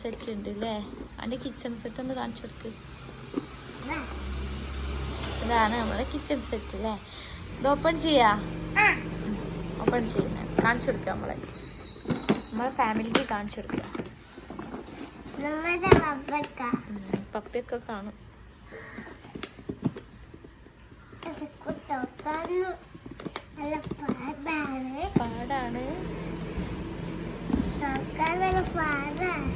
Set ഉണ്ട് അല്ലേ അതിന്റെ കിച്ചൺ സെറ്റ് ഒന്ന് കാണിച്ചു കൊടുക്ക്. ഇതാണ് നമ്മുടെ കിച്ചൺ സെറ്റ് അല്ലേ ഇത് ഓപ്പൺ ചെയ്യാ? ഓപ്പൺ ചെയ്യുന്ന. കാണിച്ചു കൊടുക്കുക നമ്മളെ. നമ്മളെ ഫാമിലിക്ക് കാണിച്ചു കൊടുക്കുക പപ്പയൊക്കെ കാണും അത് തൊട്ടാണ് നല്ല പാടാണ് പാടാണ് തൊക്കാൻ നല്ല പാടാണ്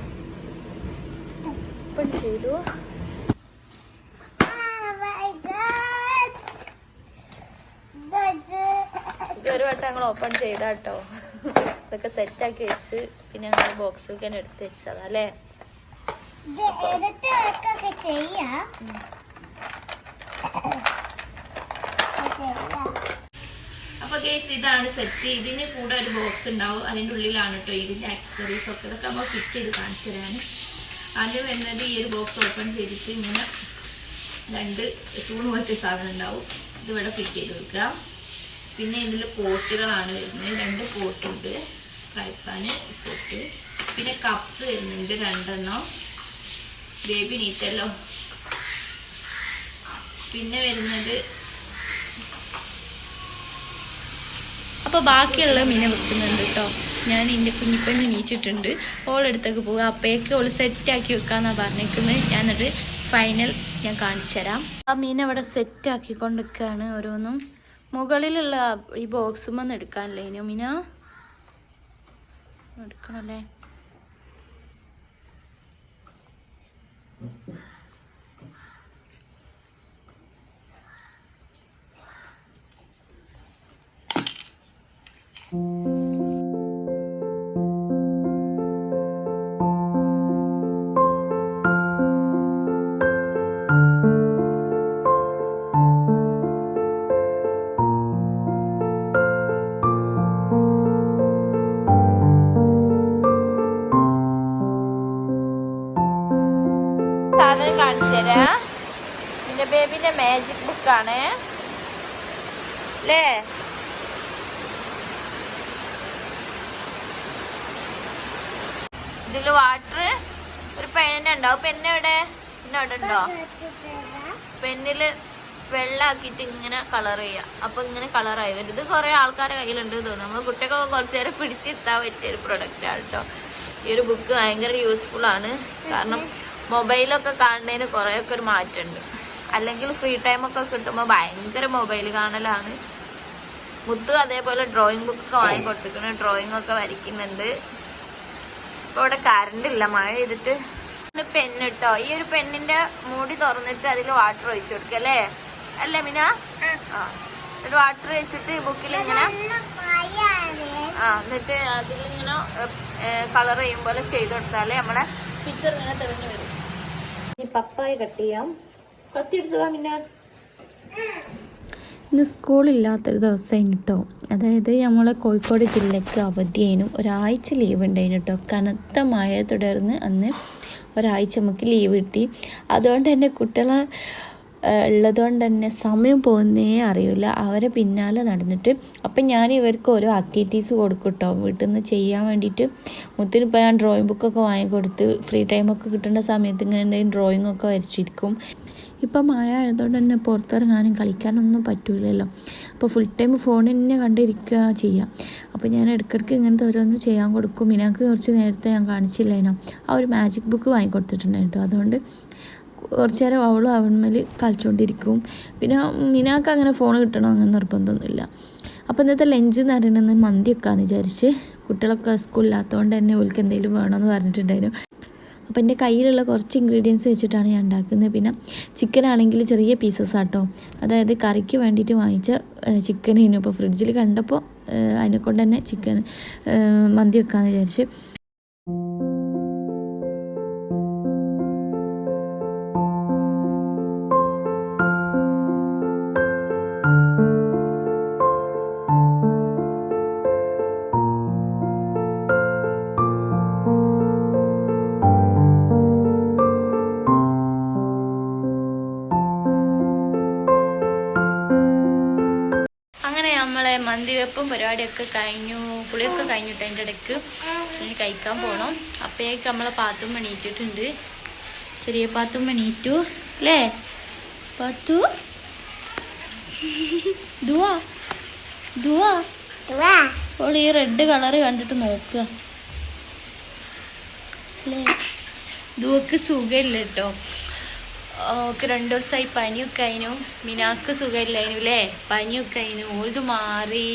ഓപ്പൺ ചെയ്തു. ഒരു വട്ടം ഞങ്ങൾ ഓപ്പൺ ചെയ്താട്ടോ. ഇതൊക്കെ സെറ്റ് ആക്കി വെച്ച് പിന്നെ ഞങ്ങൾ ബോക്സിൽ തന്നെ എടുത്ത് വെച്ചതല്ലേ അപ്പൊ കേസ് ഇതാണ് സെറ്റ് ഇതിന് കൂടെ ഒരു ബോക്സ് ഉണ്ടാവും. അതിന്റെ ഉള്ളിലാണ് കേട്ടോ ഇതിന്റെ ആക്സസറീസ് ഒക്കെ. ഇതൊക്കെ നമ്മൾ ഫിറ്റ് ചെയ്ത് കാണിച്ചു തരാൻ ആദ്യം വരുന്നത് ഈ ഒരു ബോക്സ് ഓപ്പൺ ചെയ്തിട്ട് ഇങ്ങനെ രണ്ട് തൂണ് പോലത്തെ സാധനം ഉണ്ടാവും. ഇത് ഫിറ്റ് ചെയ്ത് വെക്കുക പിന്നെ ഇതിൽ പോട്ടുകളാണ് വരുന്നത്. രണ്ട് പോട്ടുണ്ട്. Fry pan pot. പിന്നെ കപ്സ് വരുന്നുണ്ട് രണ്ടെണ്ണം. ബേബി നീറ്റല്ലോ പിന്നെ വരുന്നത് അപ്പോൾ ബാക്കിയുള്ള മീനെ വെക്കുന്നുണ്ട് കേട്ടോ. ഞാൻ എന്റെ കുഞ്ഞിപ്പെണ്ണ് എണീച്ചിട്ടുണ്ട് ഓളെടുത്തേക്ക് പോകുക അപ്പേക്ക് ഓൾ സെറ്റാക്കി വെക്കാന്നാണ് പറഞ്ഞേക്കുന്നത് ഞാൻ എന്നിട്ട് ഫൈനൽ ഞാൻ കാണിച്ചു തരാം ആ മീൻ അവിടെ സെറ്റാക്കി കൊണ്ടിരിക്കുകയാണ് ഓരോന്നും. മുകളിലുള്ള ഈ ബോക്സുമെന്ന് എടുക്കാനല്ലേ ഇനി മീന? എടുക്കണല്ലേ? സാധനം കാണിച്ചു തരാം. നിന്റെ ബേബിന്റെ മാജിക് ബുക്കാണ് അല്ലേ ഇതിൽ വാട്ടർ ഒരു പെൻ ഉണ്ടാവും പെന്ന് എവിടെ? പിന്നെ അവിടെ ഉണ്ടോ? പെന്നിൽ വെള്ളാക്കിട്ട് ഇങ്ങനെ കളർ ചെയ്യാം. അപ്പൊ ഇങ്ങനെ കളറായി വരും. ഇത് കുറെ ആൾക്കാരെ കയ്യിലുണ്ട് തോന്നുന്നു. നമ്മൾ കുട്ടികൾക്കൊക്കെ കുറച്ച് നേരം പിടിച്ചെത്താൻ പറ്റിയ ഒരു പ്രൊഡക്റ്റ് ആണ് കേട്ടോ ഈ ഒരു ബുക്ക് ഭയങ്കര യൂസ്ഫുൾ ആണ്. കാരണം മൊബൈലൊക്കെ കാണുന്നതിന് കുറേയൊക്കെ ഒരു മാറ്റമുണ്ട്. അല്ലെങ്കിൽ ഫ്രീ ടൈം ഒക്കെ കിട്ടുമ്പോൾ ഭയങ്കര മൊബൈൽ കാണലാണ്. മുത്തു അതേപോലെ ഡ്രോയിങ് ബുക്കൊക്കെ വാങ്ങി കൊടുത്തിട്ടുണ്ട് ഡ്രോയിങ് ഒക്കെ വരയ്ക്കുന്നുണ്ട്. ഇപ്പൊ ഇവിടെ കറണ്ട് ഇല്ല. മഴ ചെയ്തിട്ട് പെന്ന് കേട്ടോ ഈ ഒരു പെണ്ണിന്റെ മൂടി തുറന്നിട്ട് അതിൽ വാട്ടർ ഒഴിച്ചു കൊടുക്കുക അല്ലേ? അല്ലേ മിന? ആ. എന്നിട്ട് വാട്ടർ ഒഴിച്ചിട്ട് ബുക്കിൽ ഇങ്ങനെ ആ എന്നിട്ട് അതിലിങ്ങനെ കളർ ചെയ്യുമ്പോൾ പോലെ ചെയ്ത് കൊടുത്താലേ നമ്മുടെ പിക്ചർ ഇങ്ങനെ തെളിഞ്ഞു വരും. ഈ പപ്പായ കട്ട് ചെയ്യാം. കത്തി പിന്നെ ഇന്ന് സ്കൂളില്ലാത്തൊരു ദിവസമായിരുന്നു കേട്ടോ അതായത് നമ്മളെ കോഴിക്കോട് ജില്ലയ്ക്ക് അവധിയായിരുന്നു. ഒരാഴ്ച ലീവ് ഉണ്ടായിരുന്നു കേട്ടോ കനത്ത മഴ തുടർന്ന് അന്ന് ഒരാഴ്ച നമുക്ക് ലീവ് കിട്ടി. അതുകൊണ്ട് തന്നെ കുട്ടികളെ ഉള്ളതുകൊണ്ട് തന്നെ സമയം പോകുന്നേ അറിയില്ല അവരെ പിന്നാലെ നടന്നിട്ട് അപ്പം ഞാൻ ഇവർക്ക് ഓരോ ആക്ടിവിറ്റീസ് കൊടുക്കും കേട്ടോ വീട്ടിൽ നിന്ന് ചെയ്യാൻ വേണ്ടിയിട്ട് മുത്തിനിപ്പോൾ ഞാൻ ഡ്രോയിങ് ബുക്കൊക്കെ വാങ്ങിക്കൊടുത്ത് ഫ്രീ ടൈമൊക്കെ കിട്ടുന്ന സമയത്ത് ഇങ്ങനെ എന്തെങ്കിലും ഡ്രോയിങ് ഒക്കെ വരച്ചിരിക്കും. ഇപ്പം മായ ആയതുകൊണ്ട് തന്നെ പുറത്തിറങ്ങാനും കളിക്കാനൊന്നും പറ്റൂലല്ലോ. അപ്പോൾ ഫുൾ ടൈം ഫോണിൽ തന്നെ കണ്ടിരിക്കുക ചെയ്യാം. അപ്പോൾ ഞാൻ ഇടയ്ക്കിടയ്ക്ക് ഇങ്ങനത്തെ ഓരോന്ന് ചെയ്യാൻ കൊടുക്കും. ഇനക്ക് കുറച്ച് നേരത്തെ ഞാൻ കാണിച്ചില്ലേനോ? ആ ഒരു മാജിക് ബുക്ക് വാങ്ങിക്കൊടുത്തിട്ടുണ്ട് അതുകൊണ്ട് കുറച്ച് നേരം അവളും അവന്മേൽ കളിച്ചുകൊണ്ടിരിക്കും പിന്നെ മിനാക്ക് അങ്ങനെ ഫോൺ കിട്ടണം അങ്ങനെ നിർബന്ധമൊന്നുമില്ല. അപ്പോൾ ഇന്നത്തെ ലഞ്ച് എന്ന് പറയുന്നത് മന്തി വെക്കാമെന്ന് വിചാരിച്ച്. കുട്ടികളൊക്കെ സ്കൂളില്ലാത്തതുകൊണ്ട് തന്നെ ഓൽക്ക് എന്തെങ്കിലും വേണമെന്ന് പറഞ്ഞിട്ടുണ്ടായിരുന്നു. അപ്പോൾ എന്റെ കയ്യിലുള്ള കുറച്ച് ഇൻഗ്രീഡിയൻസ് വെച്ചിട്ടാണ് ഞാൻ ഉണ്ടാക്കുന്നത്. പിന്നെ ചിക്കൻ ആണെങ്കിൽ ചെറിയ പീസസ് ആട്ടോ. അതായത് കറിക്ക് വേണ്ടിയിട്ട് വാങ്ങിച്ച ചിക്കൻ ഇനി ഇപ്പോൾ ഫ്രിഡ്ജിൽ കണ്ടപ്പോൾ അതിനെക്കൊണ്ട് തന്നെ ചിക്കൻ മന്തി വെക്കാമെന്ന് വിചാരിച്ച്. വെപ്പും പരിപാടിയൊക്കെ കഴിഞ്ഞു പുളിയൊക്കെ കഴിഞ്ഞിട്ട് അതിന്റെ ഇടയ്ക്ക് ഇനി കഴിക്കാൻ പോകണം അപ്പോഴേക്ക് നമ്മളെ പാത്തും എണീറ്റിട്ടുണ്ട്. ചെറിയ പാത്തും എണീറ്റു അല്ലേ? പാത്തു? ദുവാ ദുവാ. അപ്പോൾ ഈ റെഡ് കളർ കണ്ടിട്ട് നോക്കുക. അല്ലേ? ദുവക്ക് സുഖമില്ല കേട്ടോ. ഓക്ക് രണ്ട് ദിവസമായി പനിയൊക്കെ അതിനു മിനാക്ക് സുഖമില്ലായിരുന്നു അല്ലേ പനിയൊക്കെ അതിനു ഓൾത് മാറി.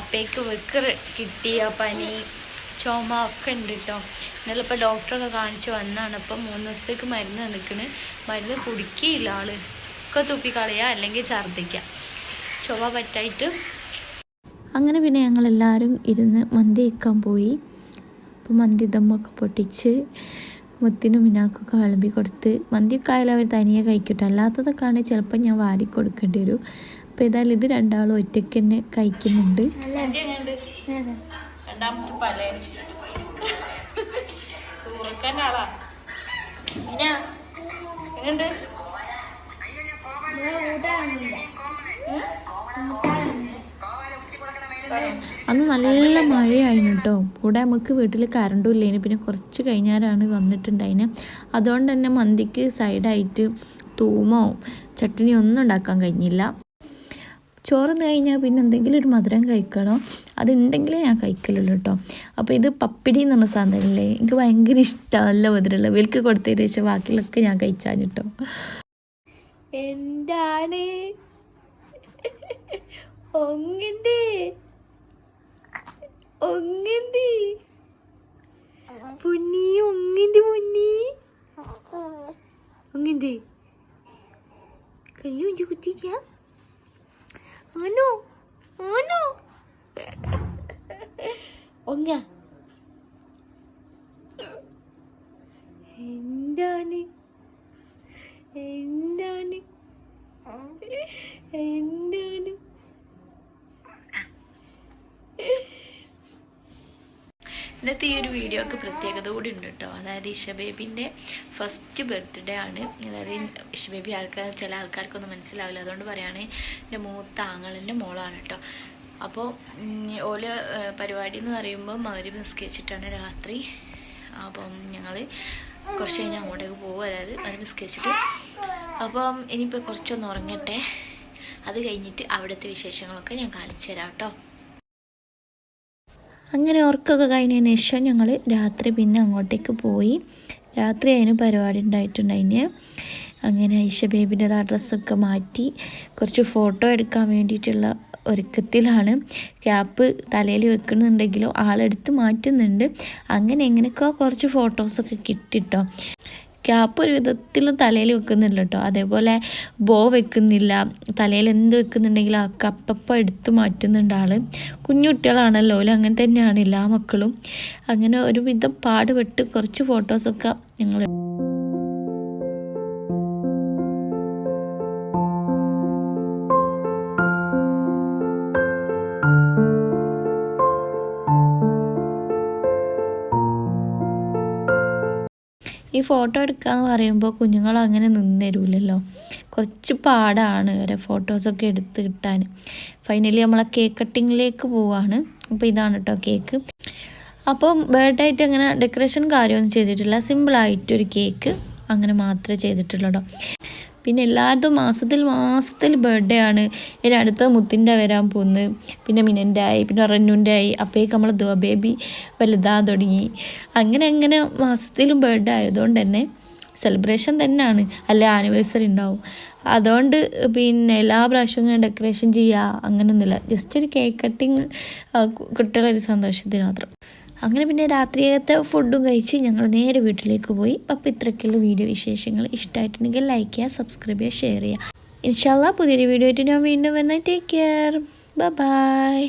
അപ്പേക്ക് വെക്ക് കിട്ടി ആ പനി. ചുമ ഒക്കെ ഉണ്ട് കേട്ടോ ഇന്നലെ ഇപ്പോൾ ഡോക്ടറൊക്കെ കാണിച്ച് വന്നാണ്. അപ്പം മൂന്ന് ദിവസത്തേക്ക് മരുന്ന് നിൽക്കണ് മരുന്ന് കുടിക്കുകയില്ല ആൾ. ഒക്കെ തുപ്പിക്കളയുക അല്ലെങ്കിൽ ഛർദ്ദിക്കുക ചുമ പറ്റായിട്ട്. അങ്ങനെ പിന്നെ ഞങ്ങളെല്ലാവരും ഇരുന്ന് മന്തി വയ്ക്കാൻ പോയി. അപ്പോൾ മന്തി ദമ്മൊക്കെ പൊട്ടിച്ച് മുത്തിനും മിനാക്കൊക്കെ വിളമ്പി കൊടുത്ത് മന്തിയൊക്കെ ആയാലും അവർ തനിയെ കഴിക്കട്ടെ. അല്ലാത്തതൊക്കെ ആണെങ്കിൽ ചിലപ്പോൾ ഞാൻ വാരി കൊടുക്കേണ്ടി വരും. അപ്പോൾ ഏതായാലും ഇത് രണ്ടാളും ഒറ്റയ്ക്ക് തന്നെ കഴിക്കുന്നുണ്ട്. രണ്ടാമത്തെ അന്ന് നല്ല മഴയായിരുന്നു കേട്ടോ കൂടെ നമുക്ക് വീട്ടിൽ കറണ്ടും ഇല്ലേന് പിന്നെ കുറച്ച് കഴിഞ്ഞാലാണ് വന്നിട്ടുണ്ടായിന് അതുകൊണ്ട് തന്നെ മന്തിക്ക് സൈഡായിട്ട് തൂമോ ചട്ടിനി ഒന്നും ഉണ്ടാക്കാൻ കഴിഞ്ഞില്ല ചോറ് കഴിഞ്ഞാൽ പിന്നെ എന്തെങ്കിലും ഒരു മധുരം കഴിക്കണോ അതുണ്ടെങ്കിലേ ഞാൻ കഴിക്കലുള്ളൂ കേട്ടോ അപ്പോൾ ഇത് പപ്പിടി എന്ന് പറഞ്ഞ സാധനമല്ലേ എനിക്ക് ഭയങ്കര ഇഷ്ടമാണ് നല്ല മധുരമുള്ള വിൽക്ക് കൊടുത്തതിന് ശേഷം ബാക്കിയുള്ളൊക്കെ ഞാൻ കഴിച്ചാൽ കേട്ടോ എന്താണ് ഒങ്ങിന്റെ ഒങ്ങിന്റെ പൊന്നി ഒങ്ങിന്റെ പൊന്നി ഒങ്ങിന്റെ കയ്യോ ഇഞ്ചി കുത്തിക്ക ആനോ ആനോ ഒങ്ങ എന്താണ് എന്താണ് എന്താണ് ഇന്നത്തെ ഈ ഒരു വീഡിയോക്ക് പ്രത്യേകത കൂടി ഉണ്ട് കേട്ടോ. അതായത് ഇഷ ബേബിന്റെ ഫസ്റ്റ് ബർത്ത്ഡേ ആണ്. അതായത് ഇഷ ബേബി ആൾക്കാർ ചില ആൾക്കാർക്കൊന്നും മനസ്സിലാവില്ല. അതുകൊണ്ട് പറയുകയാണെങ്കിൽ എന്റെ മൂത്ത ആങ്ങളിന്റെ മോളാണ് കേട്ടോ. അപ്പോൾ ഓല പരിപാടി എന്ന് പറയുമ്പോൾ അവർ നിസ്കരിച്ചിട്ടാണ് രാത്രി. അപ്പം ഞങ്ങൾ കുറച്ച് കഴിഞ്ഞ് അങ്ങോട്ടേക്ക് പോകും അതായത് അവർ നിസ്കരിച്ചിട്ട്. അപ്പം ഇനിയിപ്പോൾ കുറച്ചൊന്ന് ഉറങ്ങട്ടെ. അത് കഴിഞ്ഞിട്ട് അവിടുത്തെ വിശേഷങ്ങളൊക്കെ ഞാൻ കാണിച്ചു തരാം കേട്ടോ. അങ്ങനെ ഉറക്കമൊക്കെ കഴിഞ്ഞതിന് ശേഷം ഞങ്ങൾ രാത്രി പിന്നെ അങ്ങോട്ടേക്ക് പോയി. രാത്രി അതിന് പരിപാടി ഉണ്ടായിട്ടുണ്ടായിന്. അങ്ങനെ ഐഷ ബേബിന്റെ ആ ഡ്രസ്സൊക്കെ മാറ്റി കുറച്ച് ഫോട്ടോ എടുക്കാൻ വേണ്ടിയിട്ടുള്ള ഒരുക്കത്തിലാണ്. ക്യാപ്പ് തലയിൽ വെക്കുന്നുണ്ടെങ്കിലും ആളെടുത്ത് മാറ്റുന്നുണ്ട്. അങ്ങനെ എങ്ങനെയൊക്കെ കുറച്ച് ഫോട്ടോസൊക്കെ കിട്ടിട്ടോ. ക്യാപ്പ് ഒരു വിധത്തിലും തലയിൽ വെക്കുന്നില്ല കേട്ടോ. അതേപോലെ ബോ വെക്കുന്നില്ല. തലയിൽ എന്ത് വെക്കുന്നുണ്ടെങ്കിലും ആ കപ്പപ്പം എടുത്ത് മാറ്റുന്നുണ്ട് ആൾ കുഞ്ഞു കുട്ടികളാണല്ലോ ഓൽ അങ്ങനെ തന്നെയാണ് എല്ലാ മക്കളും. അങ്ങനെ ഒരുവിധം പാടുപെട്ട് കുറച്ച് ഫോട്ടോസൊക്കെ ഞങ്ങൾ ഈ ഫോട്ടോ എടുക്കാന്ന് പറയുമ്പോൾ കുഞ്ഞുങ്ങൾ അങ്ങനെ നിന്ന് തരൂലല്ലോ. കുറച്ച് പാടാണ് അവരെ ഫോട്ടോസൊക്കെ എടുത്ത് കിട്ടാൻ. ഫൈനലി നമ്മളെ കേക്ക് കട്ടിങ്ങിലേക്ക് പോവാണ്. അപ്പോൾ ഇതാണ് കേട്ടോ കേക്ക് അപ്പോൾ ബർത്ത്ഡേ ആയിട്ട് അങ്ങനെ ഡെക്കറേഷൻ കാര്യമൊന്നും ചെയ്തിട്ടില്ല. സിമ്പിളായിട്ടൊരു കേക്ക് അങ്ങനെ മാത്രമേ ചെയ്തിട്ടുള്ളൂ കേട്ടോ പിന്നെ എല്ലാവരുടെ മാസത്തിൽ മാസത്തിൽ ബർത്ത്ഡേ ആണ്. ഇനി അടുത്ത മുത്തിന്റെ വരാൻ പോന്ന്. പിന്നെ മിനന്റെ ആയി പിന്നെ റന്നുന്റെ ആയി അപ്പോഴേക്ക് നമ്മൾ ദുവാ ബേബി വലുതാ തുടങ്ങി. അങ്ങനെ അങ്ങനെ മാസത്തിലും ബർത്ത്ഡേ ആയതുകൊണ്ട് തന്നെ സെലിബ്രേഷൻ തന്നെയാണ് അല്ലെ ആനിവേഴ്സറി ഉണ്ടാവും. അതുകൊണ്ട് പിന്നെ എല്ലാ പ്രാവശ്യവും ഇങ്ങനെ ഡെക്കറേഷൻ ചെയ്യുക അങ്ങനെയൊന്നുമില്ല ജസ്റ്റ് ഒരു കേക്ക് കട്ടിങ് കുട്ടികളൊരു സന്തോഷത്തിന് മാത്രം. അങ്ങനെ പിന്നെ രാത്രിയത്തെ ഫുഡും കഴിച്ച് ഞങ്ങൾ നേരെ വീട്ടിലേക്ക് പോയി. അപ്പോൾ ഇത്രയ്ക്കുള്ള വീഡിയോ വിശേഷങ്ങൾ ഇഷ്ടമായിട്ടുണ്ടെങ്കിൽ ലൈക്ക് ചെയ്യുക സബ്സ്ക്രൈബ് ചെയ്യുക ഷെയർ ചെയ്യുക. ഇൻഷാല്ല പുതിയൊരു വീഡിയോ ആയിട്ട് ഞാൻ വീണ്ടും വന്നാൽ ടേക്ക് കെയർ ബൈ